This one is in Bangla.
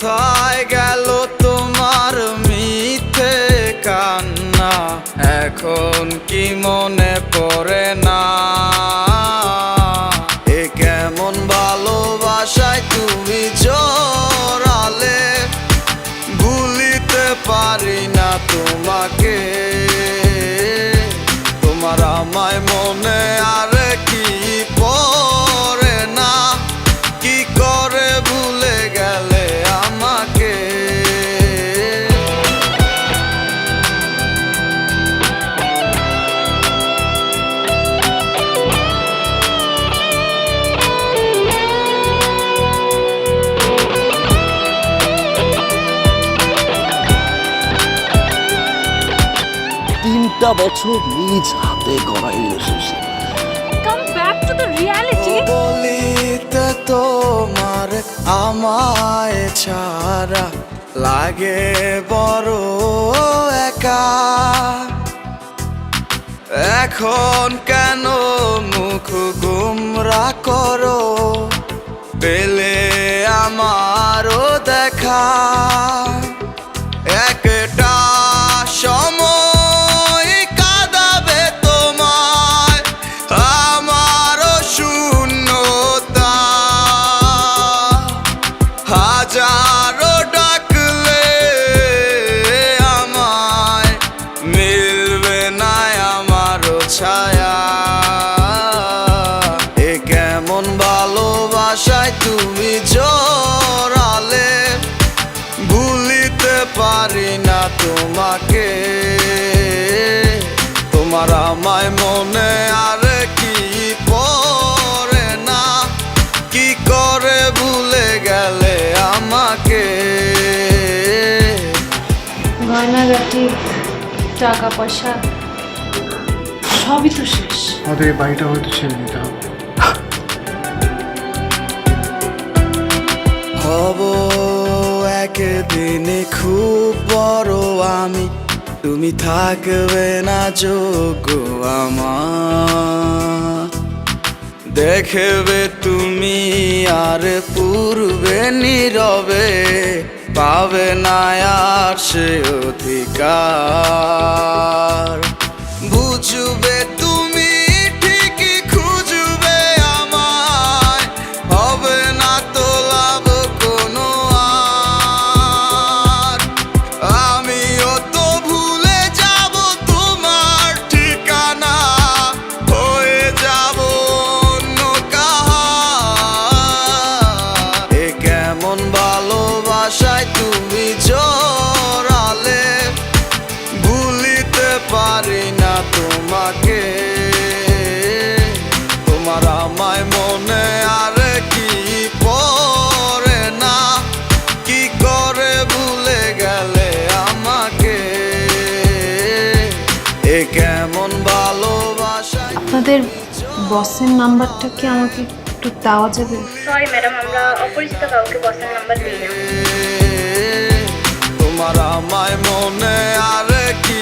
কোথায় গেল তোমার মিথ্যে কান্না? এখন কি মনে পড়ে? তিনটা বছর নিজ হাতে গড়া রিলেশনশিপ. বলিতে তোমার আমায় ছাড়া লাগে বড় একা। এখন কেন মুখ গুমরা করো? পেলে আমারও দেখা। হাজারো ডাকলে আমায় মিলবে না আমারও ছায়া। এ কেমন ভালোবাসায় তুমি জড়ালে ভুলিতে পারি না তোমাকে। তোমার আমায় মনে গয়নাগাটি টাকা পয়সা সবই তো শেষ। আমাদের এই বাড়িটা হয়তো ছেড়ে দিতে হবে। হব একদিনে খুব বড় আমি তুমি থাকবে না যোগ্য আমার। দেখবে তুমি আর পূর্বে নীরবে পাবে না আর সে অধিকার। তোমার আমায় মনে আর কি পড়ে না? কি করে ভুলে গেলে আমাকে? এ কেমন ভালোবাসা আপনাদের বসের নাম্বারটা কি আমাকে একটু দেওয়া যাবে? সরি ম্যাডাম আমরা অপরিচিত কাউকে বসের নাম্বার দিই না। তোমার আমায় মনে আর কি